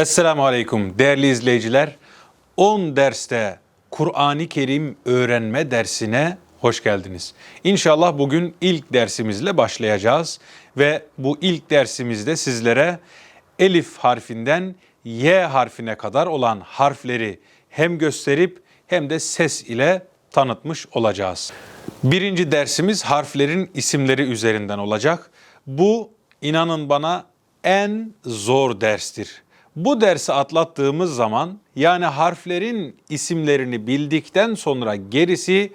Esselamu Aleyküm değerli izleyiciler. 10 derste Kur'an-ı Kerim öğrenme dersine hoş geldiniz. İnşallah bugün ilk dersimizle başlayacağız ve bu ilk dersimizde sizlere elif harfinden Y harfine kadar olan harfleri hem gösterip hem de ses ile tanıtmış olacağız. Birinci dersimiz harflerin isimleri üzerinden olacak. Bu inanın bana en zor derstir. Bu dersi atlattığımız zaman yani harflerin isimlerini bildikten sonra gerisi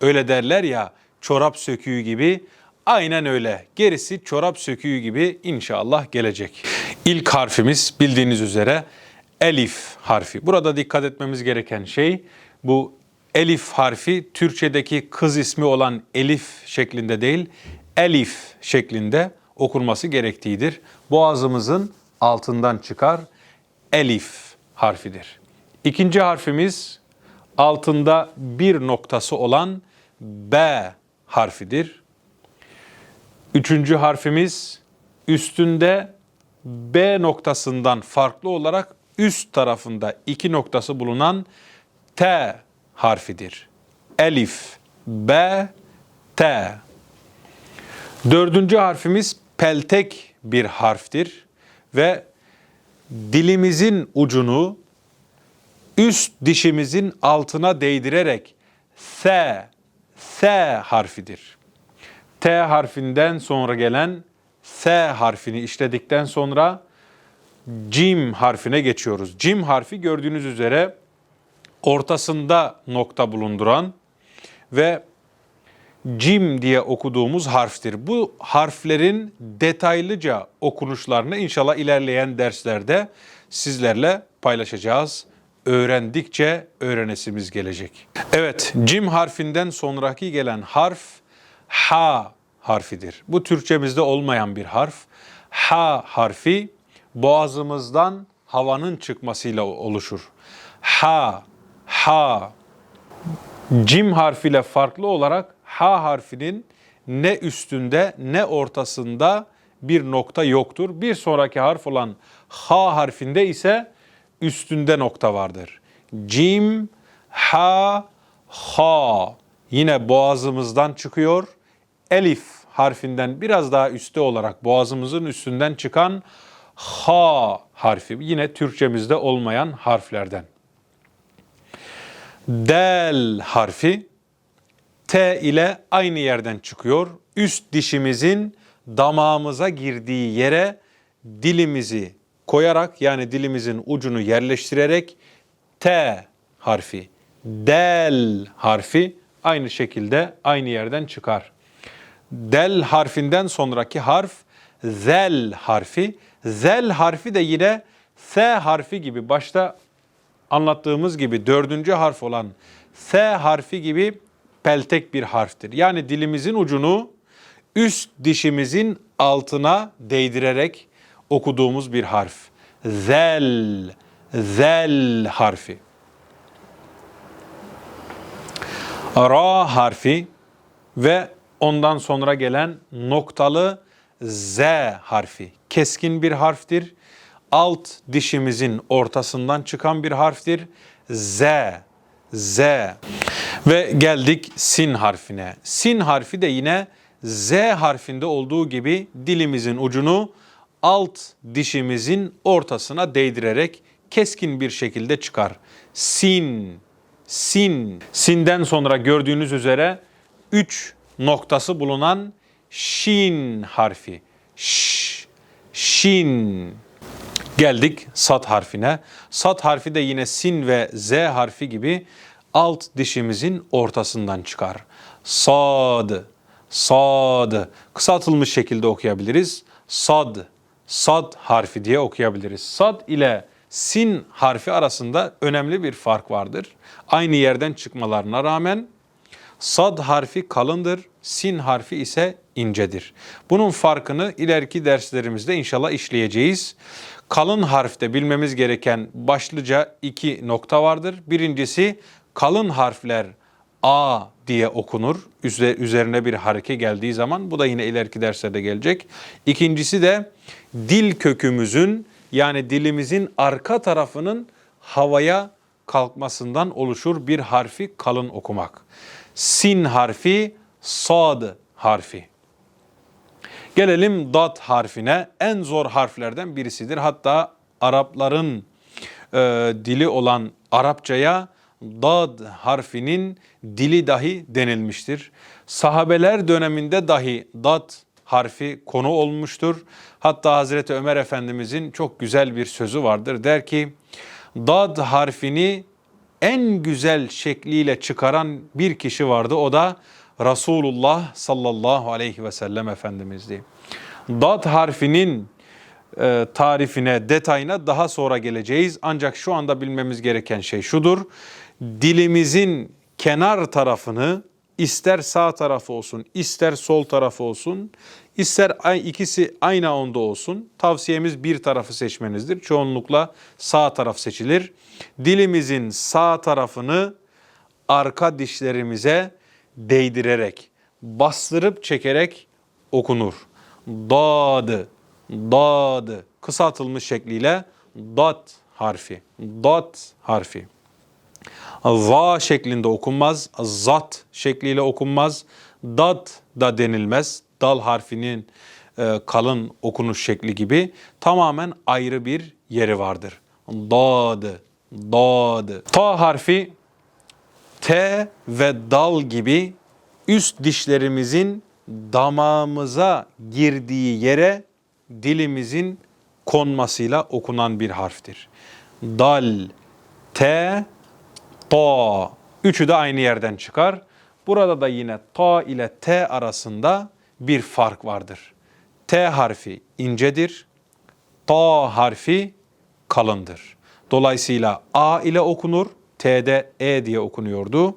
öyle derler ya çorap söküğü gibi aynen öyle. Gerisi çorap söküğü gibi inşallah gelecek. İlk harfimiz bildiğiniz üzere elif harfi. Burada dikkat etmemiz gereken şey bu elif harfi Türkçedeki kız ismi olan elif şeklinde değil elif şeklinde okunması gerektiğidir. Boğazımızın altından çıkar elif harfidir. İkinci harfimiz altında bir noktası olan B harfidir. Üçüncü harfimiz üstünde B noktasından farklı olarak üst tarafında iki noktası bulunan T harfidir. Elif, B, T. Dördüncü harfimiz peltek bir harftir ve dilimizin ucunu üst dişimizin altına değdirerek S, S harfidir. T harfinden sonra gelen S harfini işledikten sonra cim harfine geçiyoruz. Cim harfi gördüğünüz üzere ortasında nokta bulunduran ve cim diye okuduğumuz harftir. Bu harflerin detaylıca okunuşlarını inşallah ilerleyen derslerde sizlerle paylaşacağız. Öğrendikçe öğrenesimiz gelecek. Evet, cim harfinden sonraki gelen harf ha harfidir. Bu Türkçemizde olmayan bir harf. Ha harfi boğazımızdan havanın çıkmasıyla oluşur. Ha, ha. Cim harfiyle farklı olarak ha harfinin ne üstünde ne ortasında bir nokta yoktur. Bir sonraki harf olan ha harfinde ise üstünde nokta vardır. Cim, ha, ha. Yine boğazımızdan çıkıyor. Elif harfinden biraz daha üstte olarak boğazımızın üstünden çıkan ha harfi. Yine Türkçemizde olmayan harflerden. Del harfi T ile aynı yerden çıkıyor. Üst dişimizin damağımıza girdiği yere dilimizi koyarak yani dilimizin ucunu yerleştirerek T harfi, del harfi aynı şekilde aynı yerden çıkar. Del harfinden sonraki harf zel harfi. Zel harfi de yine S harfi gibi başta anlattığımız gibi dördüncü harf olan S harfi gibi peltek bir harftir. Yani dilimizin ucunu üst dişimizin altına değdirerek okuduğumuz bir harf. Zel, zel harfi. Ra harfi ve ondan sonra gelen noktalı Z harfi. Keskin bir harftir. Alt dişimizin ortasından çıkan bir harftir. Z, Z. Ve geldik sin harfine. Sin harfi de yine Z harfinde olduğu gibi dilimizin ucunu alt dişimizin ortasına değdirerek keskin bir şekilde çıkar. Sin, sin. Sinden sonra gördüğünüz üzere üç noktası bulunan şin harfi. Ş, şin. Geldik sat harfine. Sat harfi de yine sin ve z harfi gibi alt dişimizin ortasından çıkar. Sad, sad. Kısaltılmış şekilde okuyabiliriz. Sad, sad harfi diye okuyabiliriz. Sad ile sin harfi arasında önemli bir fark vardır. Aynı yerden çıkmalarına rağmen sad harfi kalındır, sin harfi ise incedir. Bunun farkını ileriki derslerimizde inşallah işleyeceğiz. Kalın harfte bilmemiz gereken başlıca iki nokta vardır. Birincisi kalın harfler A diye okunur. Üzerine bir hareke geldiği zaman bu da yine ileriki derslerde gelecek. İkincisi de dil kökümüzün yani dilimizin arka tarafının havaya kalkmasından oluşur bir harfi kalın okumak. Sin harfi, sad harfi. Gelelim dat harfine. En zor harflerden birisidir. Hatta Arapların e, dili olan Arapçaya dad harfinin dili dahi denilmiştir. Sahabeler döneminde dahi dad harfi konu olmuştur. Hatta Hazreti Ömer Efendimizin çok güzel bir sözü vardır. Der ki dad harfini en güzel şekliyle çıkaran bir kişi vardı. O da Resulullah sallallahu aleyhi ve sellem Efendimiz'di. Dad harfinin e, tarifine, detayına daha sonra geleceğiz. Ancak şu anda bilmemiz gereken şey şudur. Dilimizin kenar tarafını ister sağ tarafı olsun, ister sol tarafı olsun, ister ikisi aynı onda olsun. Tavsiyemiz bir tarafı seçmenizdir. Çoğunlukla sağ taraf seçilir. Dilimizin sağ tarafını arka dişlerimize değdirerek, bastırıp çekerek okunur. Dadı, dadı kısaltılmış şekliyle dat harfi, dat harfi. Va şeklinde okunmaz, zat şekliyle okunmaz, dat da denilmez. Dal harfinin e, kalın okunuş şekli gibi tamamen ayrı bir yeri vardır. Dadı, dadı. Ta harfi T ve dal gibi üst dişlerimizin damağımıza girdiği yere dilimizin konmasıyla okunan bir harftir. Dal, T, Ta. Üçü de aynı yerden çıkar. Burada da yine Ta ile T arasında bir fark vardır. T harfi incedir. Ta harfi kalındır. Dolayısıyla A ile okunur. T'de E diye okunuyordu.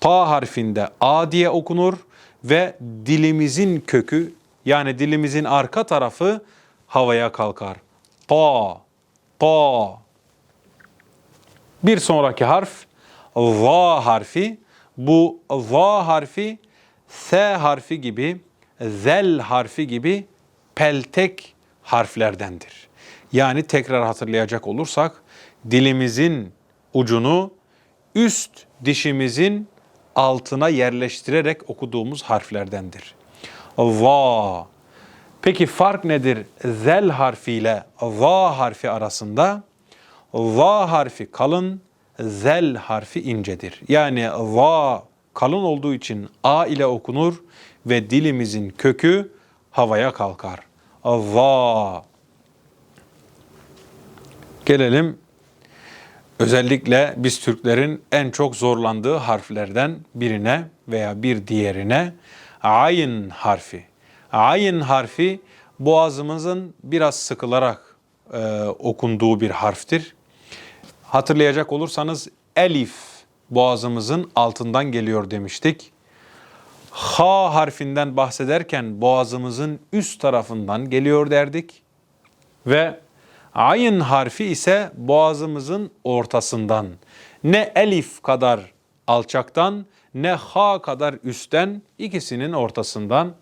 Ta harfinde A diye okunur ve dilimizin kökü yani dilimizin arka tarafı havaya kalkar. Ta, ta. Bir sonraki harf va harfi. Bu va harfi S harfi gibi, zel harfi gibi peltek harflerdendir. Yani tekrar hatırlayacak olursak dilimizin ucunu üst dişimizin altına yerleştirerek okuduğumuz harflerdendir. Va. Peki fark nedir zel harfiyle va harfi arasında? Va harfi kalın, zel harfi incedir. Yani va kalın olduğu için a ile okunur ve dilimizin kökü havaya kalkar. Va. Gelelim özellikle biz Türklerin en çok zorlandığı harflerden birine veya bir diğerine ayn harfi. Ayn harfi boğazımızın biraz sıkılarak e, okunduğu bir harftir. Hatırlayacak olursanız elif boğazımızın altından geliyor demiştik. Ha harfinden bahsederken boğazımızın üst tarafından geliyor derdik. Ve ayn harfi ise boğazımızın ortasından. Ne elif kadar alçaktan ne ha kadar üstten ikisinin ortasından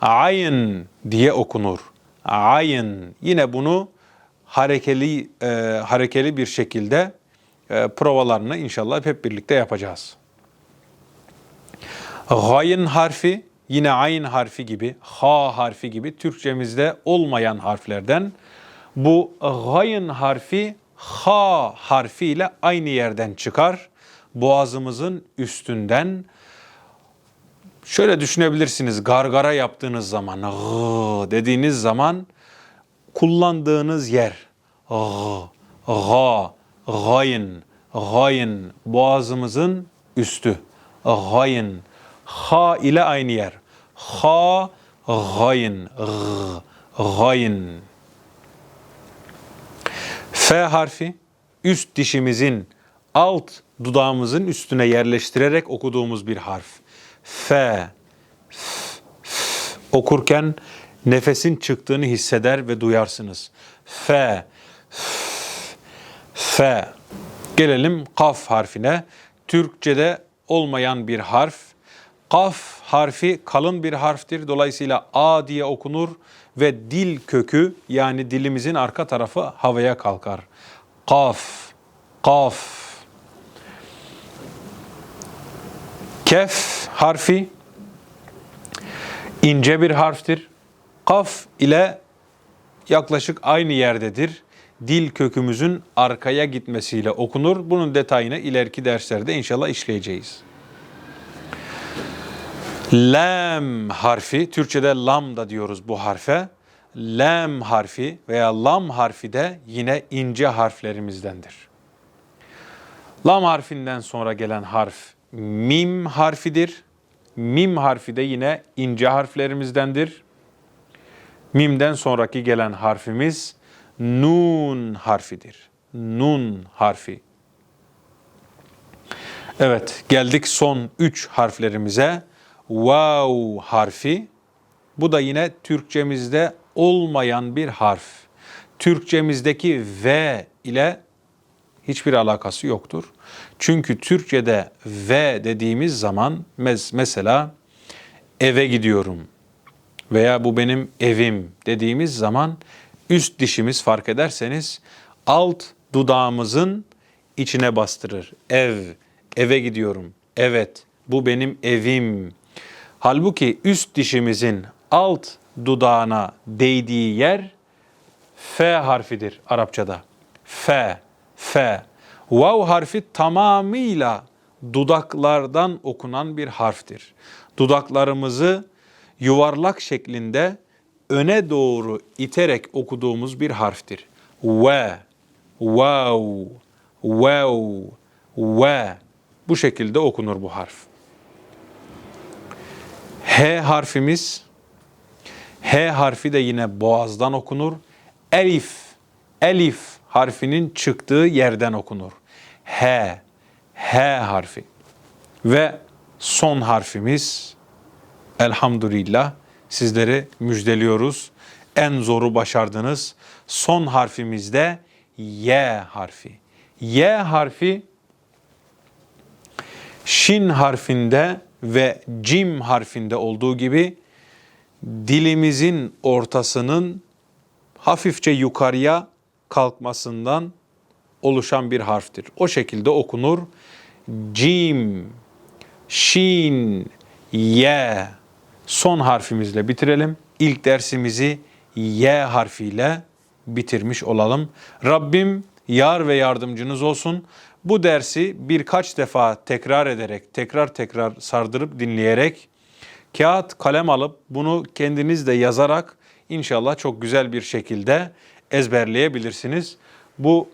ayn diye okunur. Ayn yine bunu harekeli e, harekeli bir şekilde e, provalarını inşallah hep birlikte yapacağız. Gayn harfi yine ayn harfi gibi, ha harfi gibi Türkçemizde olmayan harflerden bu gayn harfi ha harfi ile aynı yerden çıkar. Boğazımızın üstünden şöyle düşünebilirsiniz gargara yaptığınız zaman gı dediğiniz zaman kullandığınız yer. Gı, ga, gayn, gayn boğazımızın üstü. Gayn ha ile aynı yer. Ha gayn g, gayn F harfi üst dişimizin alt dudağımızın üstüne yerleştirerek okuduğumuz bir harf. F, f, f okurken nefesin çıktığını hisseder ve duyarsınız. F, f, f. Gelelim kaf harfine. Türkçede olmayan bir harf. Kaf harfi kalın bir harftir. Dolayısıyla A diye okunur ve dil kökü yani dilimizin arka tarafı havaya kalkar. Kaf, kaf. Kef harfi ince bir harftir. Kaf ile yaklaşık aynı yerdedir. Dil kökümüzün arkaya gitmesiyle okunur. Bunun detayını ileriki derslerde inşallah işleyeceğiz. Lam harfi, Türkçe'de lam da diyoruz bu harfe. Lam harfi veya lam harfi de yine ince harflerimizdendir. Lam harfinden sonra gelen harf mim harfidir. Mim harfi de yine ince harflerimizdendir. Mimden sonraki gelen harfimiz nun harfidir. Nun harfi. Evet, geldik son üç harflerimize. Vav harfi. Bu da yine Türkçemizde olmayan bir harf. Türkçemizdeki V ile hiçbir alakası yoktur. Çünkü Türkçe'de V dediğimiz zaman mes- mesela eve gidiyorum veya bu benim evim dediğimiz zaman üst dişimiz fark ederseniz alt dudağımızın içine bastırır. Ev, eve gidiyorum. Evet, bu benim evim. Halbuki üst dişimizin alt dudağına değdiği yer F harfidir Arapçada. F, F. Vav harfi tamamıyla dudaklardan okunan bir harftir. Dudaklarımızı yuvarlak şeklinde öne doğru iterek okuduğumuz bir harftir. Ve, wow, wow, ve. Bu şekilde okunur bu harf. H harfimiz, H harfi de yine boğazdan okunur. Elif, elif harfinin çıktığı yerden okunur. H, H harfi. Ve son harfimiz elhamdülillah sizleri müjdeliyoruz. En zoru başardınız. Son harfimiz de Y harfi. Y harfi Şin harfinde ve Cim harfinde olduğu gibi dilimizin ortasının hafifçe yukarıya kalkmasından oluşan bir harftir. O şekilde okunur. Cim, Şin, Y. Son harfimizle bitirelim. İlk dersimizi Y harfiyle bitirmiş olalım. Rabbim yar ve yardımcınız olsun. Bu dersi birkaç defa tekrar ederek, tekrar tekrar sardırıp dinleyerek, kağıt kalem alıp bunu kendiniz de yazarak inşallah çok güzel bir şekilde ezberleyebilirsiniz. Bu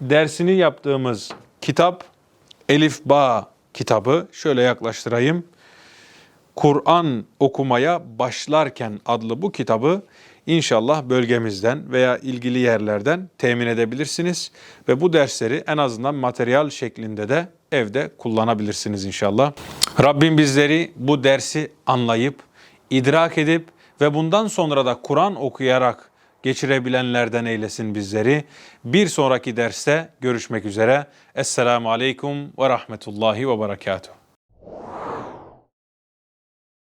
dersini yaptığımız kitap Elif Ba kitabı. Şöyle yaklaştırayım. Kur'an okumaya başlarken adlı bu kitabı inşallah bölgemizden veya ilgili yerlerden temin edebilirsiniz ve bu dersleri en azından materyal şeklinde de evde kullanabilirsiniz inşallah. Rabbim bizleri bu dersi anlayıp, idrak edip ve bundan sonra da Kur'an okuyarak geçirebilenlerden eylesin bizleri. Bir sonraki derste görüşmek üzere. Esselamu Aleyküm ve Rahmetullahi ve Berekatuhu.